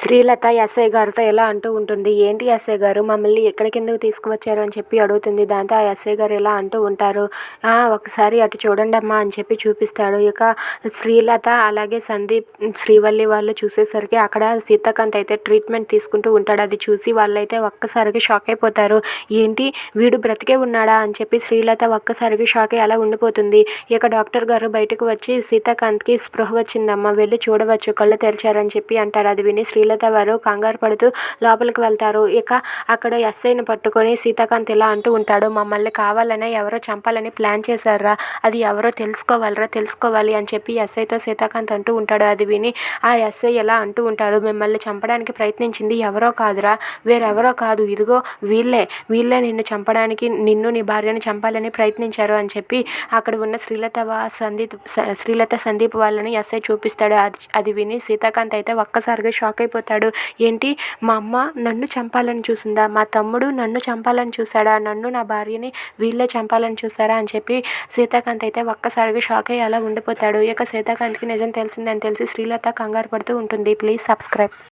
Srilatha SI గారితో ఇలా అంటూ ఉంటుంది ఏంటి ఎస్ఐ గారు? మమ్మల్ని ఎక్కడికి ఎందుకు తీసుకువచ్చారు? అని చెప్పి అడుగుతుంది దాంతో ఆ ఎస్ఐ గారు ఇలా అంటూ ఉంటారు ఒకసారి అటు చూడండి అమ్మా అని చెప్పి చూపిస్తాడు. ఇక శ్రీలత అలాగే సందీప్ శ్రీవల్లి వాళ్ళు చూసేసరికి అక్కడ సీతాకాంత్ అయితే ట్రీట్మెంట్ తీసుకుంటూ ఉంటాడు. అది చూసి వాళ్ళైతే ఒక్కసారిగా షాక్ అయిపోతారు. ఏంటి? వీడు బ్రతికే ఉన్నాడా? అని చెప్పి శ్రీలత ఒక్కసారిగా షాక్ అయ్యి అలా ఉండిపోతుంది. ఇక డాక్టర్ గారు బయటకు వచ్చి సీతాకాంత్కి స్పృహ వచ్చిందమ్మా వెళ్ళి చూడవచ్చు కళ్ళు తెరిచారని చెప్పి అంటారు. అది విని శ్రీలత వారు కంగారు పడుతూ లోపలికి వెళ్తారు. ఇక అక్కడ ఎస్ఐని పట్టుకొని సీతాకాంత్ ఇలా అంటూ ఉంటాడు మమ్మల్ని కావాలనే ఎవరో చంపాలని ప్లాన్ చేశారా? అది ఎవరో తెలుసుకోవాలరా? తెలుసుకోవాలి అని చెప్పి ఎస్ఐతో సీతాకాంత్ అంటూ ఉంటాడు. అది విని ఆ ఎస్ఐ ఎలా అంటూ ఉంటాడు మిమ్మల్ని చంపడానికి ప్రయత్నించింది ఎవరో కాదురా? వేరెవరో కాదు. ఇదిగో వీళ్ళే. వీళ్ళే నిన్ను చంపడానికి నిన్ను నీ భార్యను చంపాలని ప్రయత్నించారు అని చెప్పి అక్కడ ఉన్న శ్రీలత వా- సందీప్ స- శ్రీలత సందీప్ వాళ్ళని ఎస్ఐ చూపిస్తాడు. అది అది విని సీతాకాంత్ అయితే ఒక్కసారిగా షాక్ అయిపోతాడు ఏంటి? మా అమ్మ నన్ను చంపాలని చూసిందా? మా తమ్ముడు నన్ను చంపాలని చూశాడా? నన్ను నా భార్యని వీళ్ళే చంపాలని చూసారా అని చెప్పి సీతాకాంత్ అయితే ఒక్కసారిగా షాక్ అయ్యి అలా ఉండిపోతాడు. ఇక సీతాకాంత్కి నిజం తెలిసిందని తెలిసి శ్రీలత కంగారు పడుతూ ఉంటుంది. Please subscribe